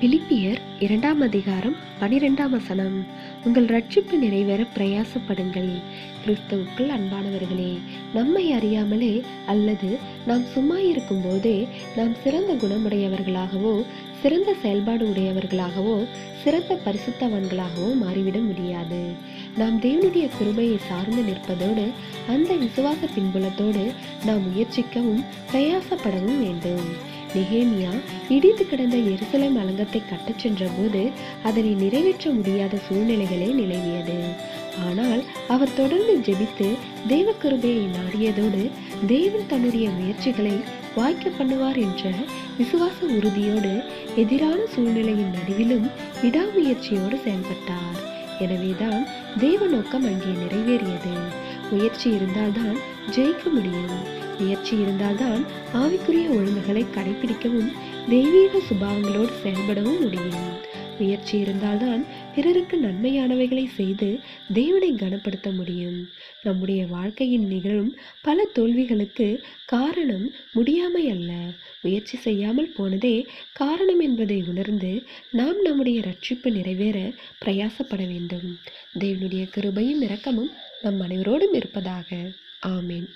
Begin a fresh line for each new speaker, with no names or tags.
பிலிப்பியர் இரண்டாம் அதிகாரம் பனிரெண்டாம் வசனம். உங்கள் ரட்சிப்பு நிறைவேற பிரயாசப்படுங்கள். கிறிஸ்தவுக்குள் அன்பானவர்களே நம்மை அறியாமலே அல்லது நாம் சும்மா இருக்கும்போதே நாம் சிறந்த குணமுடையவர்களாகவோ சிறந்த செயல்பாடு உடையவர்களாகவோ சிறந்த பரிசுத்தவான்களாகவோ மாறிவிட முடியாது. நாம் தேவனுடைய கிருபையை சார்ந்து நிற்பதோடு அந்த விசுவாச பின்புலத்தோடு நாம் முயற்சிக்கவும் பிரயாசப்படவும் வேண்டும். நெகேமியா இடித்து கிடந்த எருசலேம் அலங்கத்தை கட்டச் சென்றபோது அதனை நிறைவேற்ற முடியாத சூழ்நிலைகளே நிலவியது. ஆனால் அவர் தொடர்ந்து ஜெபித்து தெய்வ கிருபையை நாடியதோடு தேவன் தன்னுடைய முயற்சிகளை வாய்க்க பண்ணுவார் என்ற விசுவாச உறுதியோடு எதிரான சூழ்நிலையின் நடுவிலும் விடாமுயற்சியோடு செயல்பட்டார். எனவேதான் தேவ நோக்கம் அங்கே நிறைவேறியது. முயற்சி இருந்தால்தான் ஜெயிக்க முடியும். முயற்சி இருந்தால்தான் ஆவிக்குரிய ஒழுங்குகளை கடைபிடிக்கவும் தெய்வீக சுபாவங்களோடு செயல்படவும் முடியும். முயற்சி இருந்தால்தான் பிறருக்கு நன்மையானவைகளை செய்து தேவனை கனப்படுத்த முடியும். நம்முடைய வாழ்க்கையின் நிகழும் பல தோல்விகளுக்கு காரணம் முடியாமை அல்ல. முயற்சி செய்யாமல் போனதே காரணம் என்பதை உணர்ந்து நாம் நம்முடைய ரட்சிப்பு நிறைவேற பிரயாசப்பட வேண்டும். தேவனுடைய கிருபையும் இரக்கமும் நம் அனைவரோடும் இருப்பதாக. ஆமேன்.